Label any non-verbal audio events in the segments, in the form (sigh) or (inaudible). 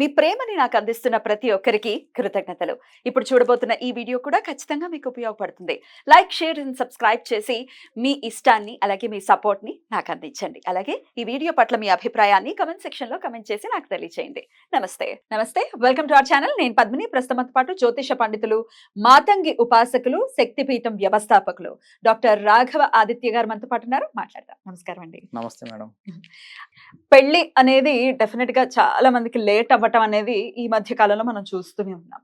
మీ ప్రేమని నాకు అందిస్తున్న ప్రతి ఒక్కరికి కృతజ్ఞతలు. ఇప్పుడు చూడబోతున్న ఈ వీడియో కూడా ఖచ్చితంగా మీకు ఉపయోగపడుతుంది. లైక్ షేర్ అండ్ సబ్స్క్రైబ్ చేసి మీ ఇష్టాన్ని అలాగే మీ సపోర్ట్ని నాకు అందించండి. అలాగే ఈ వీడియో పట్ల మీ అభిప్రాయాన్ని కమెంట్ సెక్షన్లో కమెంట్ చేసి నాకు తెలియజేయండి నమస్తే. నమస్తే. Welcome to our channel. నేను పద్మిని. ప్రస్తుతంతో పాటు జ్యోతిష పండితులు మాతంగి ఉపాసకులు శక్తిపీఠం వ్యవస్థాపకులు డాక్టర్ రాఘవ ఆదిత్య గారు మనతో పాటు ఉన్నారు. మాట్లాడదాం. నమస్కారం అండి. నమస్తే మేడం. పెళ్ళి అనేది డెఫినెట్గా చాలా మందికి లేట్ అవ్వటం అనేది ఈ మధ్య కాలంలో మనం చూస్తూనే ఉన్నాం.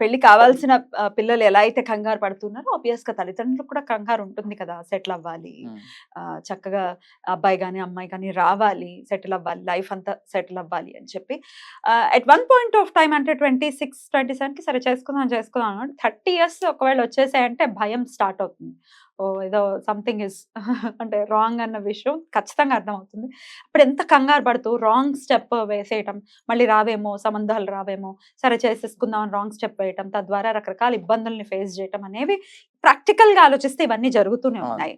పెళ్ళి కావాల్సిన పిల్లలు ఎలా అయితే కంగారు పడుతున్నారో ఆబ్వియస్గా తల్లిదండ్రులకు కూడా కంగారు ఉంటుంది కదా సెటిల్ అవ్వాలి. చక్కగా అబ్బాయి కానీ అమ్మాయి కానీ రావాలి సెటిల్ అవ్వాలి లైఫ్ అంతా సెటిల్ అవ్వాలి అని చెప్పి. At one point of time అంటే ట్వంటీ సిక్స్ ట్వంటీ సెవెన్కి సరే చేసుకుందాం చేసుకుందాం థర్టీ ఇయర్స్ ఒకవేళ వచ్చేసాయంటే భయం స్టార్ట్ అవుతుంది. ఏదో సంథింగ్ ఇస్ (laughs) అంటే రాంగ్ అన్న విషయం ఖచ్చితంగా అర్థమవుతుంది అప్పుడు ఎంత కంగారు పడుతూ రాంగ్ స్టెప్ వేసేయటం మళ్ళీ రావేమో సంబంధాలు రావేమో సరే చేసేసుకుందాం అని రాంగ్ స్టెప్ వేయటం తద్వారా రకరకాల ఇబ్బందుల్ని ఫేస్ చేయటం అనేవి ప్రాక్టికల్గా ఆలోచిస్తే ఇవన్నీ జరుగుతూనే. ఉన్నాయి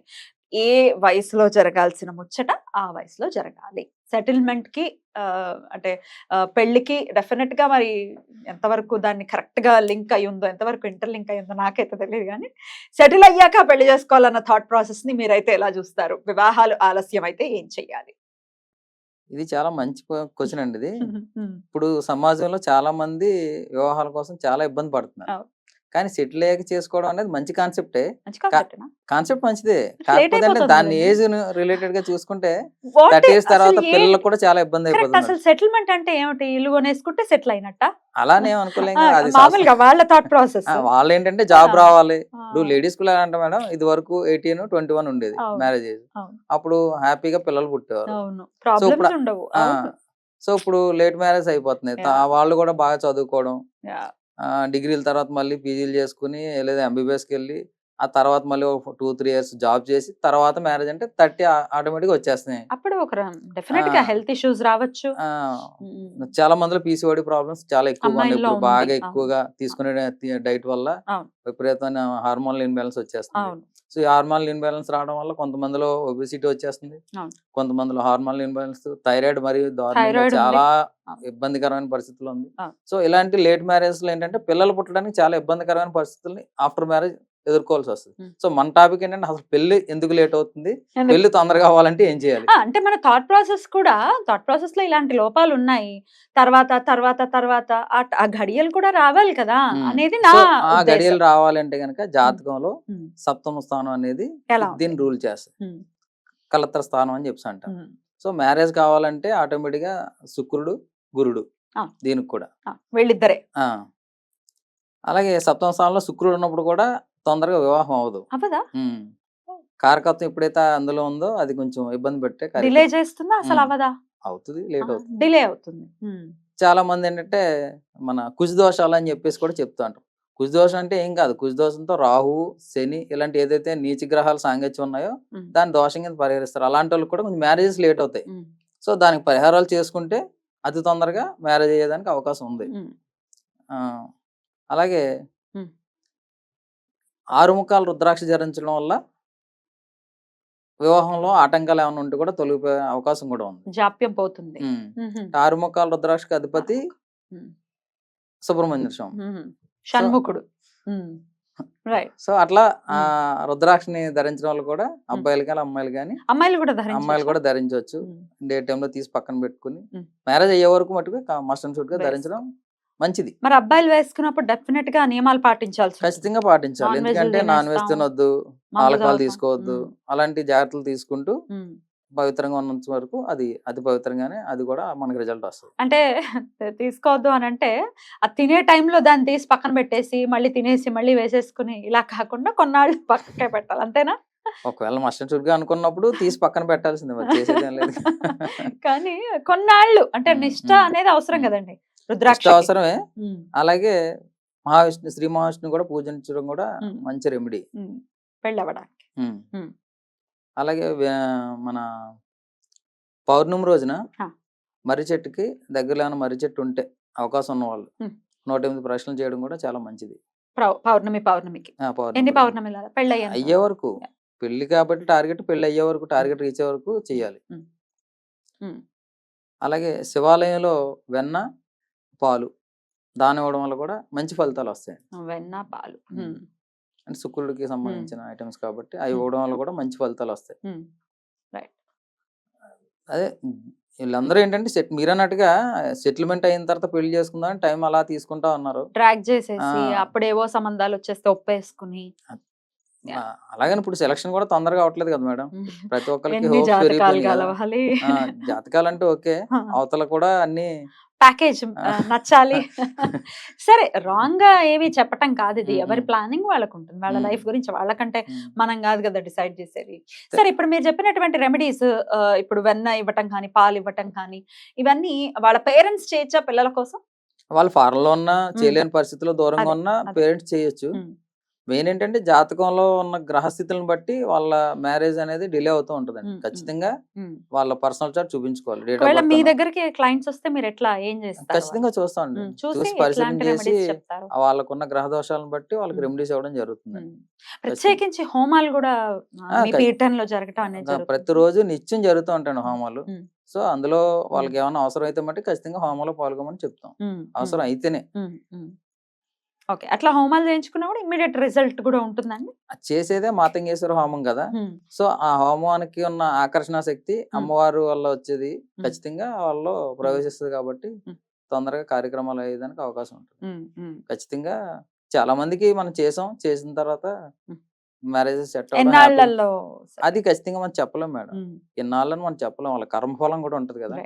ఏ వయసులో జరగాల్సిన ముచ్చట ఆ వయసులో జరగాలి. సెటిల్మెంట్కి ఆ, అంటే ఆ, పెళ్ళికి డెఫినెట్గా మరి ఎంతవరకు దాన్ని కరెక్ట్గా లింక్ అయి ఉందో ఎంతవరకు ఇంటర్ లింక్ అయి ఉందో నాకైతే తెలియదు కానీ సెటిల్ అయ్యాక పెళ్ళి చేసుకోవాలన్న థాట్ ప్రాసెస్ని మీరైతే ఎలా చూస్తారు? వివాహాలు ఆలస్యం అయితే ఏం చెయ్యాలి? ఇది చాలా మంచి క్వశ్చన్ అండి ఇది. (laughs) ఇప్పుడు సమాజంలో చాలా మంది వివాహాల కోసం చాలా ఇబ్బంది పడుతున్నారు. కానీ సెటిల్ అయ్యాక చేసుకోవడం అనేది మంచి కాన్సెప్టే? కాన్సెప్ట్ మంచిదే కాకపోతే దాని. ఏజ్ రిలేటెడ్గా చూసుకుంటే థర్టీ ఇయర్స్ తర్వాత పిల్లలకు? కూడా చాలా ఇబ్బంది అయిపోతుంది అసలు సెటిల్మెంట్ అంటే ఏమిటి ఇల్లు కొనేసుకుంటే సెటిల్ అయినట్ట అలానే అనుకోలేం ఆ, కదా, అది మామూలుగా వాళ్ళ థాట్ ప్రాసెస్ శాస్త్రం. ఆ, వాళ్ళు ఏంటంటే జాబ్. రావాలి ఇప్పుడు లేడీస్ కూడా అంటే మేడం ఇది వరకు ఎయిటీన్ ట్వంటీ వన్ ఉండేది. Marriage age. అప్పుడు హ్యాపీగా పిల్లలు పుట్టేవారు. సో ఇప్పుడు లేట్ మ్యారేజ్ Yeah. వాళ్ళు కూడా బాగా చదువుకోవడం డిగ్రీల తర్వాత మళ్ళీ పీజీలు చేసుకుని లేదా ఎంబీబీఎస్కి వెళ్ళి ఆ తర్వాత మళ్ళీ ఒక టూ త్రీ ఇయర్స్ జాబ్ చేసి తర్వాత మ్యారేజ్ అంటే థర్టీ ఆటోమేటిక్గా వచ్చేస్తున్నాయి. అప్పుడు ఒక డెఫినెట్గా. హెల్త్ ఇష్యూస్ రావచ్చు. చాలా మందిలో పీసీఓడి ప్రాబ్లమ్స్ చాలా ఎక్కువగా ఇప్పుడు బాగా. ఎక్కువగా తీసుకునే డైట్ వల్ల. విపరీతమైన హార్మోనల్ ఇన్బ్యాలెన్స్ వచ్చేస్తుంది. సో ఈ హార్మోనల్ ఇన్బ్యాలెన్స్ రావడం వల్ల కొంతమందిలో ఒబిసిటీ వచ్చేస్తుంది. కొంతమందిలో హార్మోనల్ ఇన్బ్యాలెన్స్ థైరాయిడ్ మరియు. చాలా. ఇబ్బందికరమైన పరిస్థితులు ఉంది. సో ఇలాంటి లేట్ మ్యారేజ్లో ఏంటంటే పిల్లలు పుట్టడానికి చాలా ఇబ్బందికరమైన పరిస్థితుల్ని ఆఫ్టర్ మ్యారేజ్ ఎదుర్కోవాల్సి వస్తుంది. సో మన టాపిక్ ఏంటంటే అసలు పెళ్ళి ఎందుకు లేట్ అవుతుంది? పెళ్ళి తొందరగా అవ్వాలంటే ఏం చేయాలి? అంటే మన థాట్ ప్రాసెస్ కూడా థాట్ ప్రాసెస్లో ఇలాంటి లోపాలు ఉన్నాయి. తర్వాత తర్వాత తర్వాత ఆ- ఘడియలు కూడా రావాలి కదా. అనేది నా ఆ. గడియలు రావాలంటే గనక జాతకంలో సప్తమ స్థానం అనేది? దీన్ని రూల్ చేస్తుంది ఉమ్, కలత్ర స్థానం అని చెప్పి అంటాం సో మ్యారేజ్ కావాలంటే ఆటోమేటిక్గా శుక్రుడు గురుడు. దీనికి కూడా. వీళ్ళిద్దరే. అలాగే సప్తమ స్థానంలో శుక్రుడు ఉన్నప్పుడు కూడా తొందరగా వివాహం అవ్వదు. అవదా ఉమ్. కారకత్వం ఎప్పుడైతే అందులో ఉందో అది కొంచెం ఇబ్బంది పెట్టే డిలే. చేస్తుందా? అసలు. అవదా అవుతుంది లేట్ అవుతుంది. డిలే అవుతుంది. చాలా మంది ఏంటంటే మన కుజ దోషాలు అని చెప్పేసి కూడా చెప్తూ అంటారు కుజ దోషం అంటే ఏం కాదు. కుజ దోషంతో రాహు శని ఇలాంటి ఏదైతే నీచ గ్రహాలు సాంగత్యం ఉన్నాయో దాని దోషం కింద పరిహరిస్తారు. అలాంటి వాళ్ళకి కూడా కొంచెం మ్యారేజెస్ లేట్ అవుతాయి. సో దానికి పరిహారాలు చేసుకుంటే అతి తొందరగా మ్యారేజ్ అయ్యేదానికి అవకాశం ఉంది. అలాగే ఉమ్. ఆరు ముఖాలు రుద్రాక్ష ధరించడం వల్ల వివాహంలో ఆటంకాలు ఏమైనా ఉంటే కూడా తొలగిపోయే అవకాశం కూడా ఉంది జాప్యం పోతుంది ఉమ్. ఉహుం, ఆరు ముఖాలు రుద్రాక్షకి అధిపతి సుబ్రహ్మణ్య స్వామి. షణ్ముఖుడు సో అట్లా ఆ రుద్రాక్షని ధరించడం వల్ల కూడా అబ్బాయిలు కానీ అమ్మాయిలు కానీ అమ్మాయిలు కూడా ధరించవచ్చా? అమ్మాయిలు కూడా ధరించవచ్చు డే టైంలో తీసి పక్కన పెట్టుకుని. మ్యారేజ్ అయ్యే వరకు మటుకు మస్ట్ అండ్ షుడ్గా. ధరించడం మంచిది మరి అబ్బాయిలు వేసుకున్నప్పుడు డెఫినెట్గా నియమాలు పాటించాల్సి. ఖచ్చితంగా పాటించాలి ఎందుకంటే నాన్ వెజ్. తినొద్దు ఆల్కహాల్ తాగుతాం. తీసుకోవద్దు అలాంటి జాగ్రత్తలు తీసుకుంటూ. పవిత్రంగా ఉన్నంత వరకు అది అతి పవిత్రంగానే అది కూడా మనకి రిజల్ట్ వస్తుంది అంటే తీసుకోవద్దు అని అంటే అది తినే టైంలో దాన్ని తీసి పక్కన పెట్టేసి మళ్ళీ తినేసి మళ్ళీ వేసేసుకుని ఇలా కాకుండా కొన్నాళ్ళు పక్కకే పెట్టాలి అంతేనా ఒకవేళ మస్ట్ అండ్ షుడ్గా అనుకున్నప్పుడు తీసి పక్కన పెట్టాల్సిందే మరి చేసేదేం లేదు (laughs) కానీ కొన్నాళ్ళు అంటే నిష్ట అనేది అవసరం. కదండి రుద్రాక్ష అవసరమే. అలాగే మహావిష్ణు శ్రీ మహావిష్ణు కూడా పూజించడం కూడా. మంచి రెమెడీ. పెళ్ళి అవ్వడానికి ఉమ్. అలాగే మన పౌర్ణమి రోజున. మర్రి చెట్టుకి దగ్గరలో మర్రి చెట్టు ఉంటే అవకాశం ఉన్న వాళ్ళు. నూట ఎనిమిది ప్రశ్నలు చేయడం కూడా చాలా మంచిది. పౌర్ణమి పౌర్ణమికి. ఎన్ని. పౌర్ణమి. పెళ్ళి అయ్యే వరకు. పెళ్ళి కాబట్టి టార్గెట్ పెళ్ళి అయ్యే వరకు టార్గెట్ రీచ్ అయ్యే వరకు చేయాలి. అలాగే శివాలయంలో వెన్న పాలు దానం ఇవ్వడం వల్ల కూడా మంచి ఫలితాలు వస్తాయి వెన్న పాలు. అంటే శుక్రుడికి సంబంధించిన ఐటమ్స్ కాబట్టి అవి. ఇవ్వడం వల్ల కూడా మంచి ఫలితాలు వస్తాయి ఉమ్. అదే వీళ్ళందరూ ఏంటంటే సెట్ మీరు అన్నట్టుగా సెటిల్మెంట్ అయిన తర్వాత పెళ్ళి చేసుకుందాం టైం అలా తీసుకుంటా ఉన్నారు డ్రాగ్ చేసేసి. అప్పుడేవో సంబంధాలు వచ్చేస్తే ఒప్పేసుకుని అలాగని ఇప్పుడు సెలక్షన్ కూడా తొందరగా అవట్లేదు కదా మేడం. ప్రతి ఒక్కరికి జాతకాలు అంటే ఓకే. అవతల కూడా అన్ని ప్యాకేజ్. నచ్చాలి. (laughs) సరే రాంగ్గా ఏవి చెప్పటం కాదు ఇది. ఎవరి. ప్లానింగ్ వాళ్ళకు ఉంటుంది. వాళ్ళ. లైఫ్ గురించి వాళ్ళకంటే మనం కాదు కదా డిసైడ్ చేసేది. సరే. ఇప్పుడు మీరు చెప్పినటువంటి రెమెడీస్ ఇప్పుడు వెన్న ఇవ్వటం కానీ పాలు ఇవ్వటం కానీ ఇవన్నీ వాళ్ళ పేరెంట్స్ చేయొచ్చా పిల్లల కోసం? వాళ్ళు ఫారెన్లో ఉన్నా చేయలేని పరిస్థితిలో దూరంగా ఉన్నా. పేరెంట్స్ చేయొచ్చు. మెయిన్ ఏంటంటే జాతకంలో ఉన్న గ్రహస్థితులను బట్టి వాళ్ళ మ్యారేజ్ అనేది డిలే అవుతూ ఉంటుందండి. ఖచ్చితంగా. వాళ్ళ పర్సనల్ చార్ట్ చూపించుకోవాలి. మీ దగ్గరికి క్లయింట్స్ వస్తే మీరు ఎట్లా ఏం చేస్తారు ఖచ్చితంగా చూస్తామండి. చూసి పరిశీలన చేసి వాళ్ళకున్న గ్రహ దోషాలను బట్టి వాళ్ళకి. రెమెడీస్ ఇవ్వడం జరుగుతుంది. ప్రత్యేకించి హోమాలు కూడా పీఠంలో జరగటం అనేది ప్రతిరోజు నిత్యం జరుగుతూ ఉంటాయండి హోమాలు. సో అందులో వాళ్ళకి ఏమైనా అవసరం అయితే మట్టి ఖచ్చితంగా హోమాలో పాల్గొమని చెప్తాం. అవసరం అయితేనే. ఓకే. అట్లా హోమాలు చేయించుకున్నా కూడా ఇమ్మీడియట్ రిజల్ట్ కూడా ఉంటుందండి. చేసేదే మాతంగేశ్వర హోమం కదా! సో ఆ హోమానికి ఉన్న ఆకర్షణ శక్తి అమ్మవారు వల్ల వచ్చేది. ఖచ్చితంగా వాళ్ళు ప్రవేశిస్తుంది కాబట్టి. తొందరగా కార్యక్రమాలు అయ్యేదానికి అవకాశం ఉంటుంది. ఖచ్చితంగా చాలా మందికి మనం చేసాం. చేసిన తర్వాత. మ్యారేజెస్ ఎన్నాళ్ళల్లో అది ఖచ్చితంగా మనం చెప్పలేం మేడం. ఎన్నాళ్ళని మనం చెప్పలేం. వాళ్ళ కర్మఫలం కూడా ఉంటది కదా.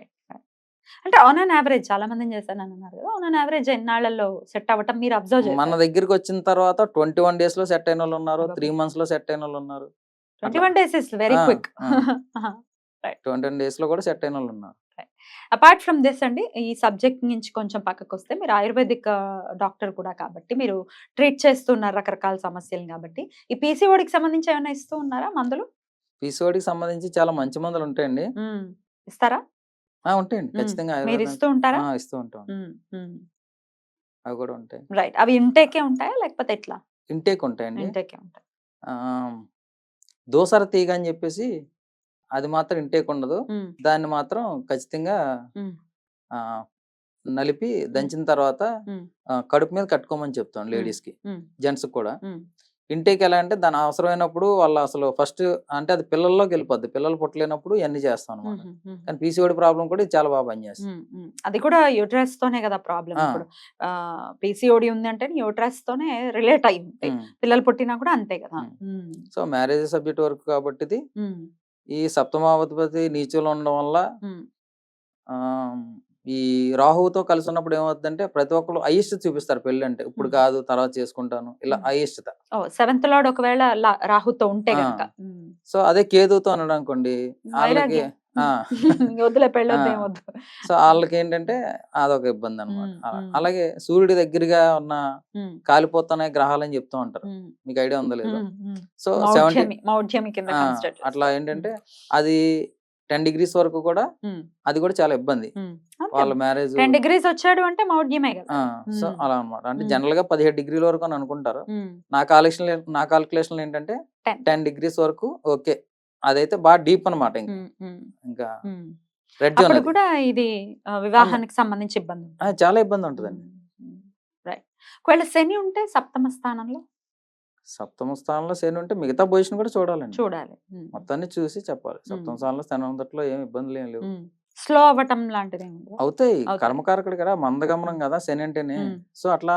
అంటే ఆన్ అన్ యావరేజ్ చాలా మందిని చేశాను అన్నారు కదా. ఆన్ అన్ యావరేజ్ ఎన్నాళ్ళల్లో సెట్ అవ్వటం మీరు అబ్జర్వ్ మన చేశారు? దగ్గరికి వచ్చిన తర్వాత ట్వంటీ వన్ డేస్లో సెట్ అయిన వాళ్ళు ఉన్నారు. త్రీ మంత్స్లో సెట్ అయిన వాళ్ళు ఉన్నారు twenty one days is very quick. Twenty one డేస్లో కూడా సెట్ అయిన వాళ్ళు ఉన్నారు అపార్ట్ ఫ్రమ్ దిస్ అండి ఈ సబ్జెక్ట్ నుంచి కొంచెం పక్కకు వస్తే మీరు ఆయుర్వేదిక్ డాక్టర్ కూడా కాబట్టి మీరు ట్రీట్ చేస్తున్నారు రకరకాల సమస్యలు కాబట్టి ఈ పీసీఓడికి సంబంధించి ఏమైనా ఇస్తూ ఉన్నారా మందులు? పిసోడికి సంబంధించి చాలా మంచి మందులు ఉంటాయండి. ఇస్తారా? ఉంటాయండి. ఖచ్చితంగా మీరు ఇస్తూ ఉంటారా? ఇస్తూ ఉంటాం అవి కూడా ఉంటాయి రైట్. అవి ఇంటేకే ఉంటాయా? లేకపోతే ఎట్లా? ఇంటేక్ ఉంటాయండి. ఇంటేకే ఉంటాయి. దోసర తీగ అని చెప్పేసి అది మాత్రం ఇంటేక్ ఉండదు. దాన్ని మాత్రం ఖచ్చితంగా నలిపి దంచిన తర్వాత కడుపు మీద కట్టుకోమని చెప్తాం లేడీస్కి జెంట్స్ కూడా. ఇంటేక్ ఎలా అంటే దాని అవసరమైనప్పుడు వాళ్ళు అసలు ఫస్ట్ అంటే అది పిల్లల్లోకి వెళ్ళిపోద్ది. పిల్లలు పుట్టలేనప్పుడు ఇవన్నీ చేస్తాం అనమాట. కానీ పీసీఓడి ప్రాబ్లం కూడా చాలా బాగా పనిచేస్తుంది. అది కూడా యూట్రస్ తోనే కదా ప్రాబ్లం. ఇప్పుడు. పీసీఓడి ఉంది అంటే యూట్రస్ తోనే రిలేట్ అయి ఉంటాయి ఉమ్. పిల్లలు పుట్టినా కూడా అంతే కదా. సో మ్యారేజ్ సబ్జెక్ట్ వరకు కాబట్టి ఈ సప్తమావధిపతి నీచులు ఉండడం వల్ల ఈ రాహువుతో కలిసి ఉన్నప్పుడు ఏమవుతుందంటే ప్రతి ఒక్కరు అయిష్టత చూపిస్తారు పెళ్ళి అంటే. ఇప్పుడు. కాదు తర్వాత చేసుకుంటాను. ఇలా. అయిష్టత. సెవెంత్ లార్డ్ ఒకవేళ రాహుతో ఉంటే సో అదే కేతుతో అన్నాడు అనుకోండి వాళ్ళకి సో వాళ్ళకి ఏంటంటే అదొక ఇబ్బంది అనమాట. అలాగే సూర్యుడి దగ్గరగా ఉన్న కాలిపోతున్న గ్రహాలు అని చెప్తూ ఉంటారు. మీకు ఐడియా ఉందో లేదో. సో సెవెంటీ అట్లా. ఏంటంటే అది టెన్ డిగ్రీస్ వరకు కూడా అది కూడా చాలా ఇబ్బంది. వాళ్ళ మ్యారేజ్ టెన్ డిగ్రీస్ వచ్చాడు అంటే మౌఢ్యమే సో. అలా అనమాట అంటే. జనరల్గా పదిహేడు డిగ్రీల వరకు అని అనుకుంటారు. నా కాలిక్షన్ నా కాలిక్యులేషన్ ఏంటంటే. టెన్. డిగ్రీస్ వరకు ఓకే. అదైతే బాగా డీప్ అనమాట ఇంకా. ఇంకా. Red zone. కూడా ఇది వివాహానికి సంబంధించి ఇబ్బంది ఉంటుంది. చాలా ఇబ్బంది ఉంటుందండి రైట్. ఒకవేళ శని ఉంటే సప్తమ స్థానంలో? సప్తమ స్థానంలో శని ఉంటే మిగతా పొజిషన్ కూడా చూడాలండి. చూడాలి. మొత్తాన్ని చూసి చెప్పాలి. సప్తమ. స్థానంలో శని ఉండట్లో ఏం ఇబ్బందులు ఏం లేవు. స్లో అవ్వటం లాంటిది ఏమి? అవుతాయి. కర్మకారకుడు కదా మందగమనం కదా శని అంటేనే. సో అట్లా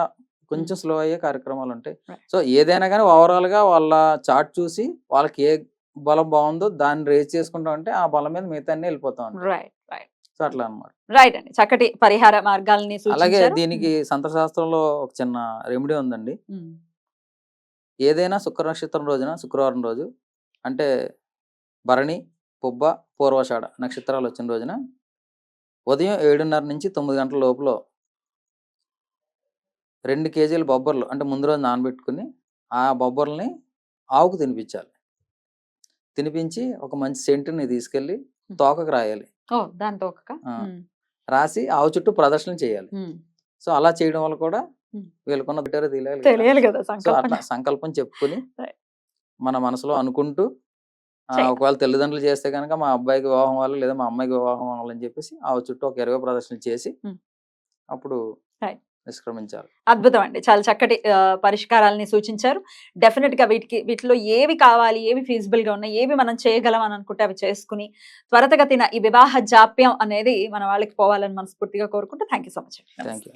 కొంచెం స్లో అయ్యే కార్యక్రమాలు ఉంటాయి. సో ఏదైనా కానీ ఓవరాల్గా వాళ్ళ చార్ట్ చూసి వాళ్ళకి ఏ బలం బాగుందో దాన్ని రేజ్ చేసుకుంటాం అంటే ఆ బలం మీద మిగతా వెళ్ళిపోతాం రైట్ రైట్. సో అట్లా అన్నమాట. రైట్ అండి. చక్కటి పరిహార మార్గాల్ని అలాగే దీనికి సంతశాస్త్రంలో ఒక చిన్న రెమెడీ ఉందండి. ఏదైనా శుక్ర నక్షత్రం రోజున శుక్రవారం రోజు అంటే భరణి పుబ్బ పూర్వషాఢ నక్షత్రాలు వచ్చిన రోజున ఉదయం ఏడున్నర నుంచి తొమ్మిది గంటల లోపల రెండు కేజీల బొబ్బర్లు అంటే ముందు రోజు నానబెట్టుకుని ఆ బొబ్బర్లని ఆవుకు తినిపించాలి. తినిపించి ఒక మంచి సెంటుని తీసుకెళ్ళి తోకకు రాయాలి. రాసి ఆవు చుట్టూ ప్రదర్శన చేయాలి. సో అలా చేయడం వల్ల కూడా. వీళ్ళకున్న బిడ్డరు తెలియాలి కదా. సో అట్లా సంకల్పం చెప్పుకొని. మన మనసులో అనుకుంటూ. ఒకవేళ తల్లిదండ్రులు చేస్తే కనుక మా అబ్బాయికి వివాహం వాళ్ళు లేదా మా అమ్మాయికి వివాహం అవ్వాలని చెప్పేసి ఆ చుట్టూ ఒక ఇరవై ప్రదర్శనలు చేసి. అప్పుడు Right. నిష్క్రమించాలి అద్భుతం అండి చాలా చక్కటి పరిష్కారాలని సూచించారు డెఫినెట్గా వీటికి వీటిలో ఏవి కావాలి ఏవి ఫీజిబుల్గా ఉన్నాయి ఏవి మనం చేయగలం అని అనుకుంటే అవి చేసుకుని త్వరతగతిన ఈ వివాహ జాప్యం అనేది మన వాళ్ళకి పోవాలని మనస్ఫూర్తిగా కోరుకుంటూ thank so much thank you